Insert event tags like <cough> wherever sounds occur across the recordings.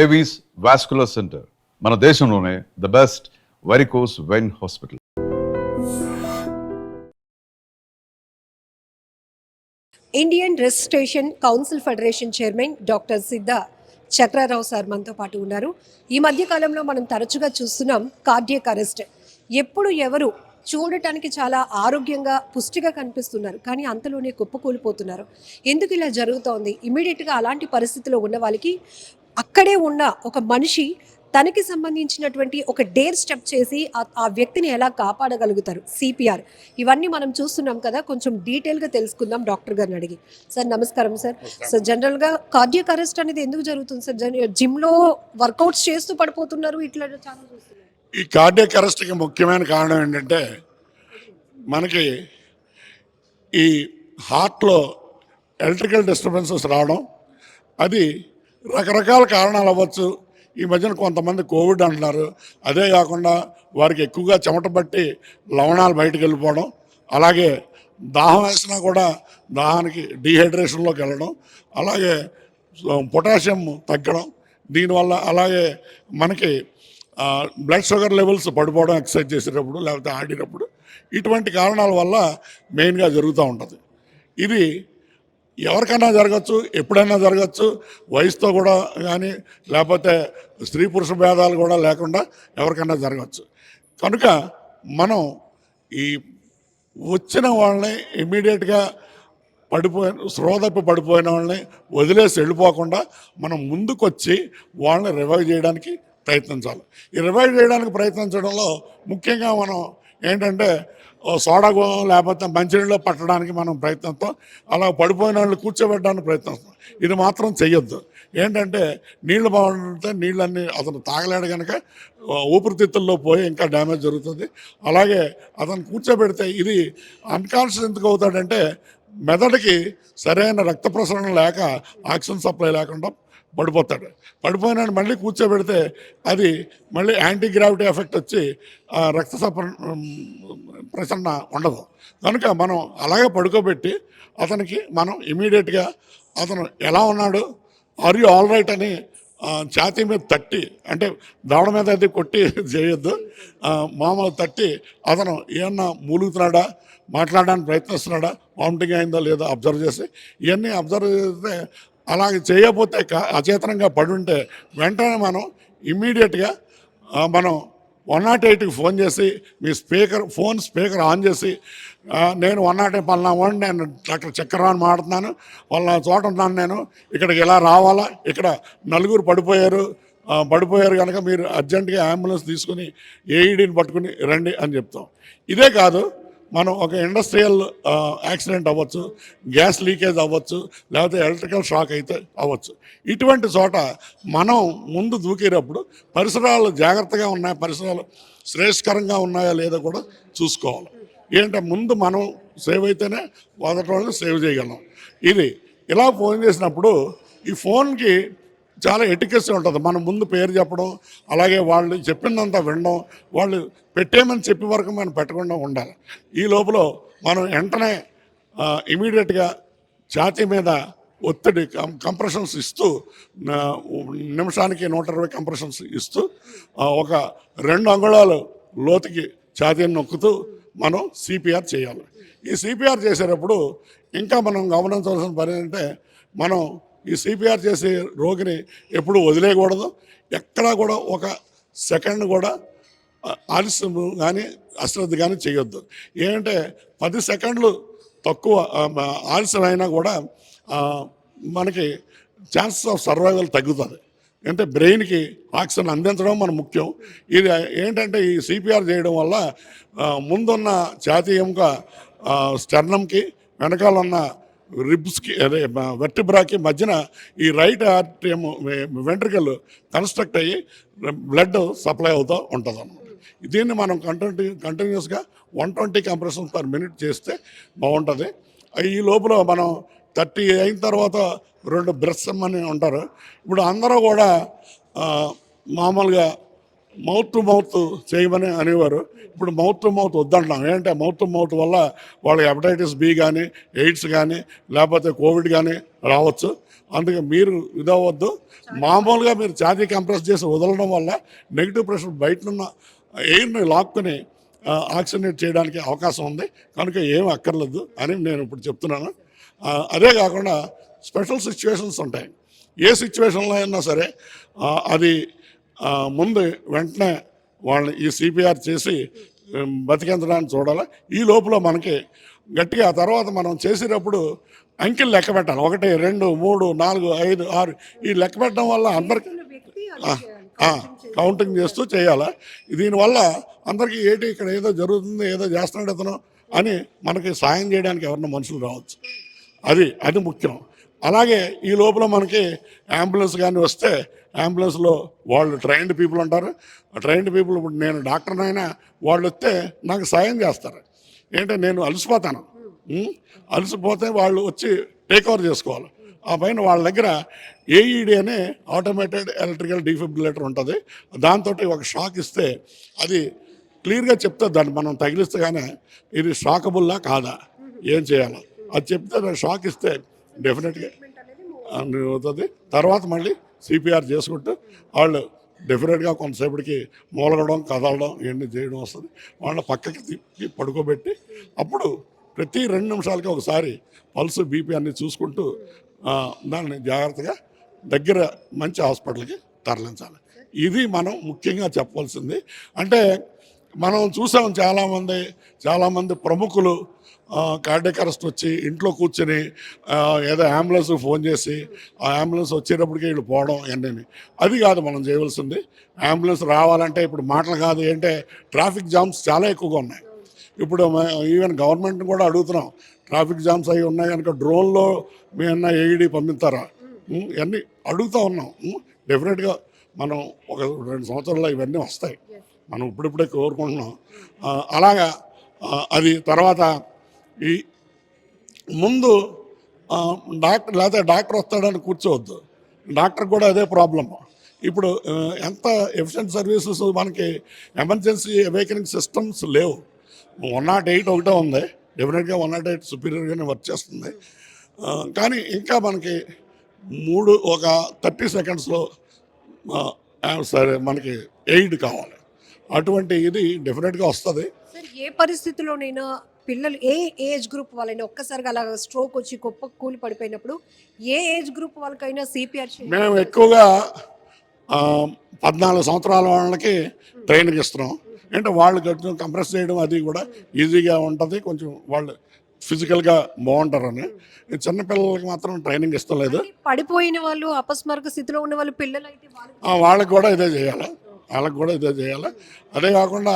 Avis vascular centre మన దేశంలోనే the best varicose vein hospital Indian registration council federation chairman doctor Siddha Chakrarao sir మనతో పాటు ఉన్నారు. ఈ మధ్య కాలంలో మనం తరచుగా చూస్తున్నాం కార్డియక్ అరెస్ట్ ఎప్పుడు ఎవరు చూడటానికి చాలా ఆరోగ్యంగా పుష్టిగా కనిపిస్తున్నారు. కానీ అంతలోనే కుప్పకూలిపోతున్నారు. ఎందుకు ఇలా జరుగుతోంది? ఇమీడియట్గా అలాంటి పరిస్థితిలో ఉన్న వాళ్ళకి అక్కడే ఉన్న ఒక మనిషి తనకి సంబంధించినటువంటి ఒక డేర్ స్టెప్ చేసి ఆ- వ్యక్తిని ఎలా కాపాడగలుగుతారు? సిపిఆర్. ఇవన్నీ మనం చూస్తున్నాం కదా కొంచెం డీటెయిల్గా తెలుసుకుందాం డాక్టర్ గారిని అడిగి. సార్ నమస్కారం సార్. సార్ జనరల్గా కార్డియక్ అరెస్ట్ అనేది ఎందుకు జరుగుతుంది సార్? జన్- జిమ్లో వర్కౌట్స్ చేస్తూ పడిపోతున్నారు ఇట్లా చాలా ఈ కార్డియక్ అరెస్ట్కి ముఖ్యమైన కారణం ఏంటంటే మనకి ఈ హార్ట్లో ఎలక్ట్రికల్ డిస్టర్బెన్సెస్ రావడం అది రకరకాల కారణాలు అవ్వచ్చు. ఈ మధ్యన కొంతమంది కోవిడ్ అంటున్నారు. అదే కాకుండా వారికి ఎక్కువగా చెమట పట్టి లవణాలు బయటకు వెళ్ళిపోవడం అలాగే దాహం వేసినా కూడా దాహానికి డీహైడ్రేషన్లోకి వెళ్ళడం అలాగే పొటాషియం తగ్గడం దీనివల్ల అలాగే మనకి బ్లడ్ షుగర్ లెవెల్స్ పడిపోవడం ఎక్సర్సైజ్ చేసేటప్పుడు లేకపోతే ఆడేటప్పుడు ఇటువంటి కారణాల వల్ల మెయిన్గా జరుగుతూ ఉంటుంది. ఇది ఎవరికైనా జరగచ్చు ఎప్పుడైనా జరగచ్చు వయసుతో కూడా కానీ లేకపోతే స్త్రీ పురుష భేదాలు కూడా లేకుండా ఎవరికైనా జరగచ్చు. కనుక మనం ఈ వచ్చిన వాళ్ళని ఇమీడియట్గా పడిపోయిన శ్రోతప్పి పడిపోయిన వాళ్ళని వదిలేసి వెళ్ళిపోకుండా మనం ముందుకొచ్చి వాళ్ళని రివైవ్ చేయడానికి ప్రయత్నించాలి. ఈ రివైవ్ చేయడానికి ప్రయత్నించడంలో ముఖ్యంగా మనం ఏంటంటే సోడా గో లేకపోతే మంచినీళ్ళు పట్టడానికి మనం ప్రయత్నిస్తాం. అలా పడిపోయిన వాళ్ళు కూర్చోబెట్టడానికి ప్రయత్నిస్తాం. ఇది మాత్రం చెయ్యొద్దు. ఏంటంటే నీళ్ళు బాగుంటే నీళ్ళన్నీ అతను తాగలేడు కనుక ఊపిరితిత్తుల్లో పోయి ఇంకా డ్యామేజ్ జరుగుతుంది. అలాగే అతను కూర్చోబెడితే ఇది అన్కాన్షియస్ ఎందుకు అవుతాడంటే మెదడుకి సరైన రక్త ప్రసరణ లేక ఆక్సిజన్ సప్లై లేకుండా పడిపోతాడు. పడిపోయినా మళ్ళీ కూర్చోబెడితే అది మళ్ళీ యాంటీ గ్రావిటీ ఎఫెక్ట్ వచ్చి ఆ రక్త సప ప్రసరణ ఉండదు. కనుక మనం అలాగే పడుకోబెట్టి అతనికి మనం ఇమీడియట్గా అతను ఎలా ఉన్నాడు ఆర్ యూ ఆల్ రైట్ అని ఛాతీ మీద తట్టి అంటే దవడ మీద అయితే కొట్టి <laughs> చేయొద్దు. మామూలు తట్టి అతను ఏమన్నా మూలుగుతున్నాడా మాట్లాడడానికి ప్రయత్నిస్తున్నాడా వామిటింగ్ అయిందో లేదో అబ్జర్వ్ చేసి ఇవన్నీ అబ్జర్వ్ చేస్తే అలాగే చేయకపోతే అచేతనంగా అచేతనంగా ఉంటే వెంటనే మనం ఇమ్మీడియట్గా మనం వన్ నాట్ ఎయిట్కి ఫోన్ చేసి మీ స్పీకర్ ఫోన్ స్పీకర్ ఆన్ చేసి నేను వన్ నాట్ ఎయిట్ పలానా వాడిని నేను డాక్టర్ చక్రరావు మాట్లాడుతున్నాను. వాళ్ళ చోట ఉన్నాను నేను. ఇక్కడికి ఎలా రావాలా? ఇక్కడ నలుగురు పడిపోయారు. పడిపోయారు కనుక మీరు అర్జెంటుగా అంబులెన్స్ తీసుకుని ఏఈడీని పట్టుకుని రండి అని చెప్తాం. ఇదే కాదు మనం ఒక ఇండస్ట్రియల్ యాక్సిడెంట్ అవ్వచ్చు గ్యాస్ లీకేజ్ అవ్వచ్చు లేకపోతే ఎలక్ట్రికల్ షాక్ అయితే అవ్వచ్చు. ఇటువంటి చోట మనం ముందు దూకేటప్పుడు పరిసరాలు జాగ్రత్తగా ఉన్నాయా పరిసరాలు శ్రేయస్కరంగా ఉన్నాయా లేదో కూడా చూసుకోవాలి. ఏంటంటే ముందు మనం సేవ్ అయితేనే మొదటి వాళ్ళని సేవ్ చేయగలం. ఇది ఇలా ఫోన్ చేసినప్పుడు ఈ ఫోన్కి చాలా ఎటికెస్ ఉంటుంది. మనం ముందు పేరు చెప్పడం అలాగే వాళ్ళు చెప్పిందంతా వినడం వాళ్ళు పెట్టేమని చెప్పే వరకు మనం పెట్టకుండా ఉండాలి. ఈ లోపల మనం వెంటనే ఇమీడియట్గా ఛాతీ మీద ఒత్తిడి కం కంప్రెషన్స్ ఇస్తూ నిమిషానికి నూట ఇరవై కంప్రెషన్స్ ఇస్తూ ఒక రెండు అంగుళాలు లోతుకి ఛాతీని నొక్కుతూ మనం సిపిఆర్ చేయాలి. ఈ సిపిఆర్ చేసేటప్పుడు ఇంకా మనం గమనించవలసిన పని ఏంటంటే మనం ఈ సిపిఆర్ చేసే రోగిని ఎప్పుడు వదిలేయకూడదు. ఎక్కడా కూడా ఒక సెకండ్ కూడా ఆలస్యం కానీ అశ్రద్ధ కానీ చేయొద్దు. ఏంటంటే పది సెకండ్లు తక్కువ ఆలస్యం అయినా కూడా మనకి ఛాన్సెస్ ఆఫ్ సర్వైవల్ తగ్గుతుంది అంటే బ్రెయిన్కి ఆక్సిజన్ అందించడం మన ముఖ్యం. ఇది ఏంటంటే ఈ సిపిఆర్ చేయడం వల్ల ముందున్న ఛాతీ ఎముక స్టర్నంకి వెనకాల ఉన్న రిబ్స్కి అదే వెర్టిబ్రాకి మధ్యన ఈ రైట్ ఆర్టిఎం వెంట్రికలు కన్స్ట్రక్ట్ అయ్యి బ్లడ్ సప్లై అవుతూ ఉంటుంది అనమాట దీన్ని మనం కంటిన్యూ కంటిన్యూస్గా one twenty compression per minute చేస్తే బాగుంటుంది. ఈ లోపల మనం థర్టీ అయిన తర్వాత రెండు బ్రెస్ అని ఉంటారు ఇప్పుడు అందరూ కూడా మామూలుగా మౌత్ టు మౌత్ చేయమని అనేవారు. ఇప్పుడు మౌత్ టు మౌత్ వద్దంటున్నాం ఏంటంటే మౌత్ టు మౌత్ వల్ల వాళ్ళకి హెపటైటిస్ బి కానీ ఎయిడ్స్ కానీ లేకపోతే కోవిడ్ కానీ రావచ్చు. అందుకే మీరు ఇదవద్దు మామూలుగా మీరు ఛాతీ కంప్రెస్ చేసి వదలడం వల్ల నెగిటివ్ ప్రెషర్ బయటనున్న ఎయిర్ని లాక్కుని ఆక్సిజనేట్ చేయడానికి అవకాశం ఉంది. కనుక ఏం అక్కర్లేదు అని నేను ఇప్పుడు చెప్తున్నాను. అదే కాకుండా స్పెషల్ సిచ్యువేషన్స్ ఉంటాయి. ఏ సిచ్యువేషన్లో అయినా సరే అది ముందు వెంటనే వాళ్ళని ఈ సిపిఆర్ చేసి బతికించడానికి చూడాలి? ఈ లోపల మనకి గట్టిగా తర్వాత మనం చేసేటప్పుడు అంకెలు లెక్క పెట్టాలి. ఒకటి రెండు మూడు నాలుగు ఐదు ఆరు. ఈ లెక్క పెట్టడం వల్ల అందరికి కౌంటింగ్ చేస్తూ చేయాలి? దీనివల్ల అందరికీ ఏంటి ఇక్కడ ఏదో జరుగుతుంది ఏదో చేస్తున్నాడు అతను అని మనకి సాయం చేయడానికి ఎవరన్నా మనుషులు రావచ్చు. అది అది ముఖ్యం. అలాగే ఈ లోపల మనకి అంబులెన్స్ కానీ వస్తే అంబులెన్స్లో వాళ్ళు ట్రైన్డ్ పీపుల్ ఉంటారు ట్రైన్డ్ పీపుల్ ఇప్పుడు నేను డాక్టర్నైనా వాళ్ళు వస్తే నాకు సాయం చేస్తారు. ఏంటంటే నేను అలసిపోతాను. అలసిపోతే వాళ్ళు వచ్చి టేక్ ఓవర్ చేసుకోవాలి. ఆ పైన వాళ్ళ దగ్గర ఏఈడి అనే ఆటోమేటెడ్ ఎలక్ట్రికల్ డిఫిబ్రిలేటర్ ఉంటుంది. దాంతో ఒక షాక్ ఇస్తే అది క్లియర్గా చెప్తే దాన్ని మనం తగిలిస్తే కానీ ఇది షాకబుల్లా కాదా? ఏం చేయాలా? అది చెప్తే షాక్ ఇస్తే డెఫినెట్గా అవుతుంది తర్వాత మళ్ళీ సిపిఆర్ చేసుకుంటూ వాళ్ళు డెఫినెట్గా కొంతసేపటికి మూలగడం కదలడం ఇవన్నీ చేయడం వస్తుంది. వాళ్ళ పక్కకి తిప్పి పడుకోబెట్టి అప్పుడు ప్రతి రెండు నిమిషాలకి ఒకసారి పల్స్ బీపీ అన్ని చూసుకుంటూ దాన్ని జాగ్రత్తగా దగ్గర మంచి హాస్పిటల్కి తరలించాలి. ఇది మనం ముఖ్యంగా చెప్పవలసింది. అంటే మనం చూసాం చాలామంది చాలామంది ప్రముఖులు కార్డియక్ అరెస్ట్ వచ్చి ఇంట్లో కూర్చొని ఏదో అంబులెన్స్ ఫోన్ చేసి ఆ అంబులెన్స్ వచ్చేటప్పటికి వీళ్ళు పోవడం ఇవన్నీ. అది కాదు మనం చేయవలసింది. అంబులెన్స్ రావాలంటే ఇప్పుడు మాటలు కాదు ఏంటంటే ట్రాఫిక్ జామ్స్ చాలా ఎక్కువగా ఉన్నాయి. ఇప్పుడు ఈవెన్ గవర్నమెంట్ కూడా అడుగుతున్నాం ట్రాఫిక్ జామ్స్ అవి ఉన్నాయి కనుక డ్రోన్లో మీ అన్న ఏఈడి పంపిస్తారా? ఇవన్నీ అడుగుతూ ఉన్నాం. డెఫినెట్గా మనం ఒక రెండు సంవత్సరాల్లో ఇవన్నీ వస్తాయి. మనం ఇప్పుడిప్పుడే కోరుకుంటున్నాం. అలాగా అది తర్వాత ఈ ముందు డాక్టర్ లేకపోతే డాక్టర్ వస్తాడని కూర్చోవద్దు. డాక్టర్ కూడా అదే ప్రాబ్లమ్. ఇప్పుడు ఎంత ఎఫిషియెంట్ సర్వీసెస్ మనకి ఎమర్జెన్సీ అవేకనింగ్ సిస్టమ్స్ లేవు. వన్ నాట్ ఎయిట్ ఒకటే ఉంది. డెఫినెట్గా వన్ నాట్ ఎయిట్ సుపీరియర్గానే వర్క్ చేస్తుంది. కానీ ఇంకా మనకి మూడు ఒక థర్టీ సెకండ్స్లో సరే మనకి ఎయిడ్ కావాలి. అటువంటి ఇది డెఫినెట్గా వస్తుంది. ఏ పరిస్థితిలోనైనా పిల్లలు ఏ ఏజ్ గ్రూప్ వాళ్ళైనా ఒక్కసారిగా అలా స్ట్రోక్ వచ్చి గొప్ప కూలి పడిపోయినప్పుడు ఏ ఏజ్ గ్రూప్ వాళ్ళకైనా సిపిఆర్ మేము ఎక్కువగా పద్నాలుగు సంవత్సరాల వాళ్ళకి ట్రైనింగ్ ఇస్తున్నాం. అంటే వాళ్ళు కొంచెం కంప్రెస్ చేయడం అది కూడా ఈజీగా ఉంటుంది. కొంచెం వాళ్ళు ఫిజికల్గా బాగుంటారని. చిన్నపిల్లలకి మాత్రం ట్రైనింగ్ ఇస్తలేదు. పడిపోయిన వాళ్ళు అపస్మారక స్థితిలో ఉన్న వాళ్ళు పిల్లలు అయితే వాళ్ళకి కూడా ఇదే చేయాలి. వాళ్ళకి కూడా ఇదే చేయాలి. అదే కాకుండా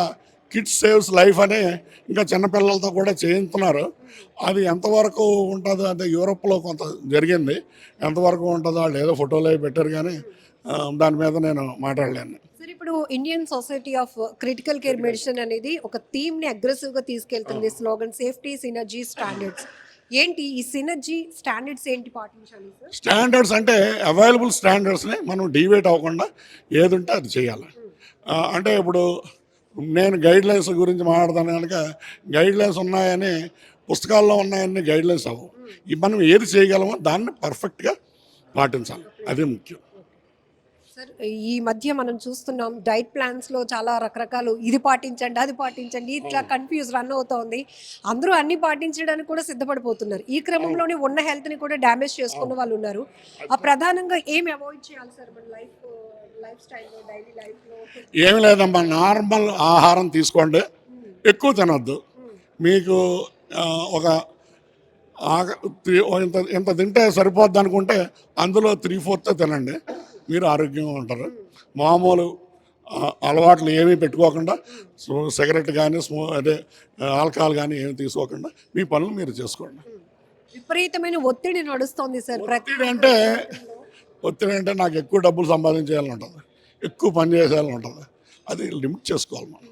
కిడ్స్ సేవ్స్ లైఫ్ అనే ఇంకా చిన్నపిల్లలతో కూడా చేయించుతున్నారు. అది ఎంతవరకు ఉంటుందో? అంటే యూరోప్లో కొంత జరిగింది. ఎంతవరకు ఉంటుందో వాళ్ళు ఏదో ఫోటోలు అవి పెట్టారు కానీ దాని మీద నేను మాట్లాడలేను. సార్ ఇప్పుడు Indian society of critical care medicine అనేది ఒక థీమ్ని అగ్రెసివ్గా తీసుకెళ్తుంది స్లోగన్ సేఫ్టీ సినర్జీ స్టాండర్డ్స్ ఏంటి ఈ సినర్జీ స్టాండర్డ్స్ ఏంటి పాటించాలి స్టాండర్డ్స్ అంటే అవైలబుల్ స్టాండర్డ్స్ని మనం డివేట్ అవ్వకుండా ఏది ఉంటే అది చేయాలి. అంటే ఇప్పుడు నేను గైడ్ లైన్స్ గురించి మాట్లాడతాను కనుక గైడ్ లైన్స్ ఉన్నాయని పుస్తకాల్లో ఉన్నాయని గైడ్ లైన్స్ అవ్వవు. ఈ మనం ఏది చేయగలమో దాన్ని పర్ఫెక్ట్గా పాటించాలి. అది ముఖ్యం. సార్ ఈ మధ్య మనం చూస్తున్నాం డైట్ ప్లాన్స్లో చాలా రకరకాలు ఇది పాటించండి అది పాటించండి ఇట్లా కన్ఫ్యూజ్ రన్ అవుతోంది. అందరూ అన్ని పాటించడానికి కూడా సిద్ధపడిపోతున్నారు. ఈ క్రమంలోనే ఉన్న హెల్త్ని కూడా డ్యామేజ్ చేసుకున్న వాళ్ళు ఉన్నారు. ఆ ప్రధానంగా ఏమి అవాయిడ్ చేయాలి సార్ మన లైఫ్ ఏమి లేదమ్మా నార్మల్ ఆహారం తీసుకోండి. ఎక్కువ తినొద్దు. మీకు ఒక ఇంత ఇంత తింటే సరిపోద్ది అనుకుంటే అందులో త్రీ ఫోర్త్ తినండి. మీరు ఆరోగ్యంగా ఉంటారు. మామూలు అలవాట్లు ఏమీ పెట్టుకోకుండా సిగరెట్ కానీ స్మో అదే ఆల్కహాల్ కానీ ఏమి తీసుకోకుండా మీ పనులు మీరు చేసుకోండి. విపరీతమైన ఒత్తిడి నడుస్తోంది సార్ ఒత్తిడి అంటే ఒత్తిడి అంటే నాకు ఎక్కువ డబ్బులు సంపాదించేయాలని ఉంటుంది ఎక్కువ పని చేసేయాలని ఉంటుంది అది లిమిట్ చేసుకోవాలి మనం.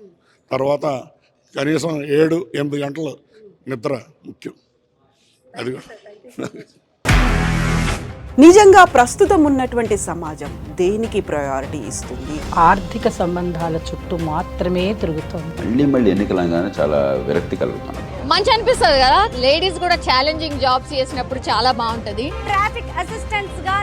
తర్వాత కనీసం ఏడు ఎనిమిది గంటలు నిద్ర ముఖ్యం. అది కూడా. నిజంగా ప్రస్తుతం ఉన్నటువంటి సమాజం దేనికి ప్రయారిటీ ఇస్తుంది? ఆర్థిక సంబంధాల చుట్టూ మాత్రమే తిరుగుతోంది. మళ్ళీ మళ్ళీ ఎన్నికలంగానే చాలా విరక్తి కలుగుతాను మంచి అనిపిస్తుంది కదా? లేడీస్ కూడా ఛాలెంజింగ్ జాబ్స్ చేసినప్పుడు చాలా బాగుంటది. ట్రాఫిక్ అసిస్టెంట్స్గా